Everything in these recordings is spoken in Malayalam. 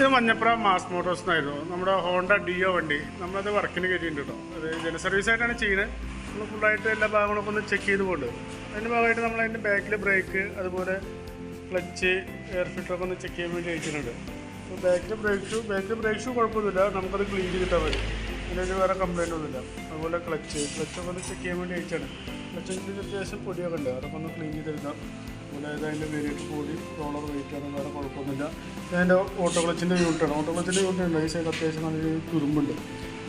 ഇത് മഞ്ഞപ്പുറ മാസ് മോട്ടോഴ്സ് എന്നായിരുന്നു. നമ്മുടെ ഹോണ്ട ഡിയോ വണ്ടി. നമ്മളത് വർക്കിന് കയറ്റിയിട്ടുണ്ട് കേട്ടോ അത് ജന സർവീസ് ആയിട്ടാണ് ചെയ്യുന്നത്. നമ്മൾ ഫുള്ളായിട്ട് എല്ലാ ഭാഗങ്ങളൊക്കെ ഒന്ന് ചെക്ക് ചെയ്ത് പോകുന്നുണ്ട് അതിന്റെ ഭാഗമായിട്ട് നമ്മൾ അതിന്റെ ബാക്കിൽ ബ്രേക്ക് അതുപോലെ ക്ലച്ച് എയർ ഫിൽറ്ററൊക്കെ ഒന്ന് ചെക്ക് ചെയ്യാൻ വേണ്ടി അയച്ചിട്ടുണ്ട് അപ്പോൾ ബാക്കിൽ ബ്രേക്ക് ഷൂ ബാക്കിൽ ബ്രേക്ക് ഷൂ കുഴപ്പമൊന്നുമില്ല. നമുക്കത് ക്ലീൻ ചെയ്തിട്ടാൽ മതി. അതിന് വേറെ കംപ്ലൈന്റ് ഒന്നുമില്ല. അതുപോലെ ക്ലച്ച് ക്ലച്ചൊക്കെ ഒന്ന് ചെക്ക് ചെയ്യാൻ വേണ്ടി അയച്ചാണ് ക്ലച്ചിന്റെ അത്യാവശ്യം പൊടിയൊക്കെ ഉണ്ട്. അതൊക്കെ ഒന്ന് ക്ലീൻ ചെയ്തെടുക്കാം. അതായത് അതിന്റെ വേരിയൻസ് കൂടി ഡോളർ വെയിറ്റ് ആണ് വേറെ കുഴപ്പമൊന്നുമില്ല. അതിന്റെ ഓട്ടോ ക്ലച്ചിന്റെ യൂണിറ്റാണ് ഓട്ടോ ക്ലച്ചിന്റെ യൂണിറ്റ് ഉണ്ട്. ഈ സൈഡ് അത്യാവശ്യം നല്ല തുരുമ്പുണ്ട്.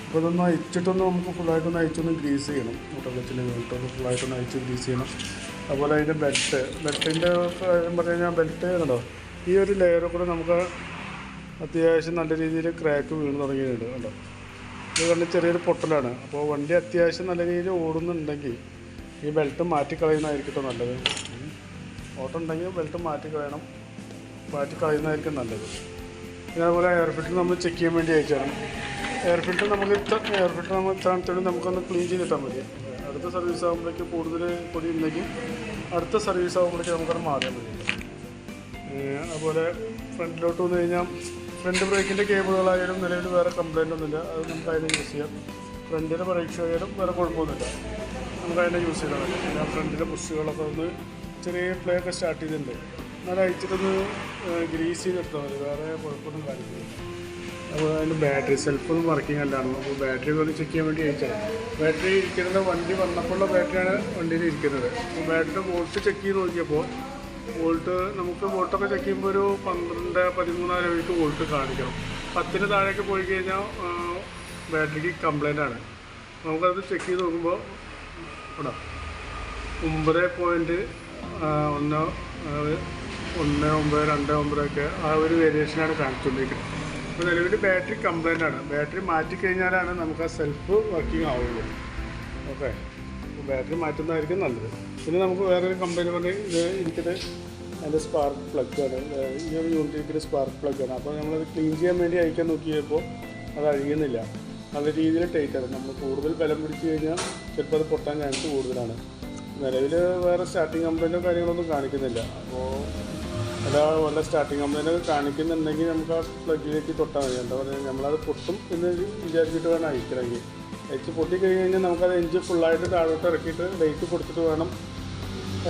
അപ്പോൾ ഇതൊന്ന് അയച്ചിട്ടൊന്ന് നമുക്ക് ഫുള്ളായിട്ടൊന്ന് അയച്ചൊന്ന് ഗ്രീസ് ചെയ്യണം. ഓട്ടോ ക്ലച്ചിന്റെ യൂണിറ്റ് ഒന്ന് ഫുള്ളായിട്ടൊന്ന് അയച്ച് ഗ്രീസ് ചെയ്യണം. അതുപോലെ അതിന്റെ ബെൽറ്റ് ബെൽറ്റിന്റെ കാര്യം പറഞ്ഞു ബെൽറ്റ് കണ്ടോ? ഈ ഒരു ലെയറിൽ കൂടെ നമുക്ക് അത്യാവശ്യം നല്ല രീതിയിൽ ക്രാക്ക് വീണ് തുടങ്ങിയിട്ടുണ്ട് കണ്ടോ? ഇത് കണ്ട് ചെറിയൊരു പൊട്ടലാണ്. അപ്പോൾ വണ്ടി അത്യാവശ്യം നല്ല രീതിയിൽ ഓടുന്നുണ്ടെങ്കിൽ ഈ ബെൽറ്റ് മാറ്റിക്കളയുന്നതായിരിക്കും നല്ലത്. ഉം. ഓട്ടം ഉണ്ടെങ്കിൽ ബെൽറ്റ് മാറ്റി കളയുന്നതായിരിക്കും നല്ലത്. അതുപോലെ എയർ ഫിൽറ്റർ നമ്മൾ ചെക്ക് ചെയ്യാൻ വേണ്ടി അയച്ചാണ് എയർ ഫിൽറ്റർ നമുക്ക് എയർ ഫിൽറ്റർ നമ്മൾ ചാണത്തോടെ നമുക്കൊന്ന് ക്ലീൻ ചെയ്തിട്ടാൽ മതി. അടുത്ത സർവീസ് ആകുമ്പോഴേക്ക് കൂടുതൽ പൊടി ഉണ്ടെങ്കിൽ അടുത്ത സർവീസ് ആകുമ്പോഴേക്ക് നമുക്കത് മാറിയാൽ മതി. അതുപോലെ ഫ്രണ്ടിലോട്ട് വന്നു കഴിഞ്ഞാൽ ഫ്രണ്ട് ബ്രേക്കിന്റെ കേബിളുകളായാലും നിലവിൽ വേറെ കംപ്ലൈന്റ് ഒന്നുമില്ല. അത് നമുക്ക് അതിനെ യൂസ് ചെയ്യാം. ഫ്രണ്ടിന്റെ ബ്രേക്ക് ആയാലും വേറെ കുഴപ്പമൊന്നുമില്ല. നമുക്ക് അതിനെ യൂസ് ചെയ്താൽ മതി. പിന്നെ ഫ്രണ്ടിലെ ബുഷുകളൊക്കെ ഒന്ന് ചെറിയ പ്ലേ ഒക്കെ സ്റ്റാർട്ട് ചെയ്തിട്ടുണ്ട്. എന്നാലും അയച്ചിട്ടൊന്ന് ഗ്രീസ് ചെയ്തെടുത്താൽ മതി. വേറെ കുഴപ്പമൊന്നും കാര്യമില്ല. അപ്പോൾ അതിന്റെ ബാറ്ററി സെൽഫൊന്നും വർക്കിംഗ് അല്ലാണ് അപ്പോൾ ബാറ്ററി ഒന്ന് ചെക്ക് ചെയ്യാൻ വേണ്ടി അയച്ചത് ബാറ്ററി ഇരിക്കുന്നത് വണ്ടി വന്നപ്പോഴുള്ള ബാറ്ററിയാണ് വണ്ടിയിൽ ഇരിക്കുന്നത്. അപ്പോൾ ബാറ്ററി വോൾട്ട് ചെക്ക് ചെയ്ത് നോക്കിയപ്പോൾ വോൾട്ട് നമുക്ക് വോൾട്ടൊക്കെ ചെക്ക് ചെയ്യുമ്പോൾ ഒരു പന്ത്രണ്ട് പതിമൂന്നാൽ രൂപയ്ക്ക് വോൾട്ട് കാണിക്കണം. പത്തിന് താഴേക്ക് പോയി കഴിഞ്ഞാൽ ബാറ്ററിക്ക് കംപ്ലൈന്റ് ആണ്. നമുക്കത് ചെക്ക് ചെയ്ത് നോക്കുമ്പോൾ ഇവിടെ ഒമ്പത് പോയിന്റ് ഒന്ന് ഒന്ന് ഒമ്പത് രണ്ട് ഒമ്പതൊക്കെ ആ ഒരു വേരിയേഷനാണ് കാണിച്ചുകൊണ്ടിരിക്കുന്നത്. അപ്പോൾ നിലവിൽ ബാറ്ററി കംപ്ലൈന്റ് ആണ്. ബാറ്ററി മാറ്റിക്കഴിഞ്ഞാലാണ് നമുക്ക് ആ സെൽഫ് വർക്കിംഗ് ആവുള്ളൂ. ഓക്കെ അപ്പോൾ ബാറ്ററി മാറ്റുന്നതായിരിക്കും നല്ലത്. പിന്നെ നമുക്ക് വേറൊരു കംപ്ലൈന്റ് പറഞ്ഞ് ഇത് എനിക്കത് അതിന്റെ സ്പാർക്ക് പ്ലഗ് ആണ്. ഈ ഒരു യൂണിറ്റ് ഇരിക്കുന്ന സ്പാർക്ക് പ്ലഗ് ആണ്. അപ്പോൾ നമ്മളത് ക്ലീൻ ചെയ്യാൻ വേണ്ടി അയക്കാൻ നോക്കിയപ്പോൾ അത് അഴിയുന്നില്ല. നല്ല രീതിയിൽ ടൈറ്റ് ആണ്. നമ്മൾ കൂടുതൽ ബലം പിടിച്ച് കഴിഞ്ഞാൽ ചിലപ്പോൾ അത് പൊട്ടാൻ ചാൻസ് കൂടുതലാണ്. നിലവിൽ വേറെ സ്റ്റാർട്ടിങ് കംപ്ലൈന്റോ കാര്യങ്ങളൊന്നും കാണിക്കുന്നില്ല. അപ്പോൾ അതാ വല്ല സ്റ്റാർട്ടിങ് കംപ്ലൈന്റ് കാണിക്കുന്നുണ്ടെങ്കിൽ നമുക്ക് ആ പ്ലഗിലേക്ക് തൊട്ടാൽ മതി. എന്താ പറയുക നമ്മളത് പൊട്ടും എന്ന് വിചാരിച്ചിട്ട് വേണം അയക്കണമെങ്കിൽ. അയച്ച് പൊട്ടി കഴിഞ്ഞ് കഴിഞ്ഞാൽ നമുക്കത് എഞ്ചിൻ ഫുള്ളായിട്ട് താഴോട്ട് ഇറക്കിയിട്ട് ലൈറ്റ് കൊടുത്തിട്ട് വേണം.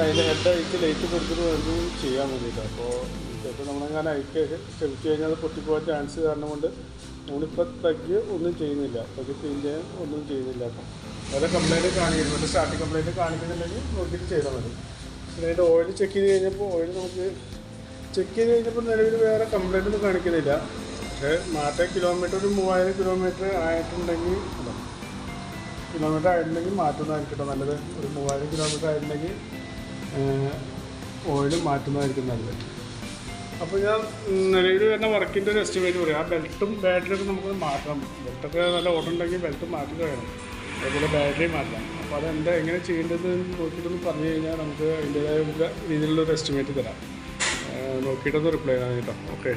അതിന്റെ ഹെഡ് അയച്ച് ലൈറ്റ് കൊടുത്തിട്ട് വേണം ചെയ്യാൻ വേണ്ടിയിട്ട്. അപ്പോൾ ചിലപ്പോൾ നമ്മളങ്ങനെ അയക്കുക ശ്രമിച്ചു കഴിഞ്ഞാൽ അത് പൊട്ടിപ്പോകാൻ ചാൻസ് കാരണം കൊണ്ട് നമ്മളിപ്പോൾ ഒന്നും ചെയ്യുന്നില്ല. പ്ലഗ് ക്ലീൻ ഒന്നും ചെയ്യുന്നില്ല അപ്പം വേറെ കംപ്ലൈന്റ് കാണിക്കുന്നു. മറ്റേ സ്റ്റാർട്ടിങ് കംപ്ലൈന്റ് കാണിക്കുന്നുണ്ടെങ്കിൽ നോക്കിയിട്ട് ചെയ്താൽ മതി. അതിന്റെ ഓയിൽ ചെക്ക് ചെയ്ത് കഴിഞ്ഞപ്പോൾ ഓയിൽ നമുക്ക് ചെക്ക് ചെയ്ത് കഴിഞ്ഞപ്പോൾ നിലവിൽ വേറെ കംപ്ലൈന്റ് ഒന്നും കാണിക്കുന്നില്ല. പക്ഷേ മാറ്റ കിലോമീറ്റർ ഒരു മൂവായിരം കിലോമീറ്റർ ആയിട്ടുണ്ടെങ്കിൽ? കിലോമീറ്റർ ആയിട്ടുണ്ടെങ്കിൽ മാറ്റുന്നതായിരിക്കും കേട്ടോ നല്ലത്. ഒരു മൂവായിരം കിലോമീറ്റർ ആയിട്ടുണ്ടെങ്കിൽ ഓയിൽ മാറ്റുന്നതായിരിക്കും നല്ലത്. അപ്പോൾ ഞാൻ നിലവിൽ വരുന്ന വർക്കിന്റെ ഒരു എസ്റ്റിമേറ്റ് പറയും. ആ ബെൽറ്റും ബാറ്ററിയൊക്കെ നമുക്ക് മാറ്റണം. ബെൽറ്റൊക്കെ നല്ല ഓടുണ്ടെങ്കിൽ ബെൽറ്റ് മാറ്റി കഴിയണം അതുപോലെ ബാറ്ററി മാറ്റണം. അപ്പോൾ അതെന്താ എങ്ങനെ ചെയ്യേണ്ടതെന്ന് നോക്കിയിട്ടൊന്ന് പറഞ്ഞു കഴിഞ്ഞാൽ നമുക്ക് അതിന്റേതായ രീതിയിലുള്ള ഒരു എസ്റ്റിമേറ്റ് തരാം. നോക്കിയിട്ടൊന്ന് റിപ്ലൈ ചെയ്യാം കേട്ടോ. ഓക്കെ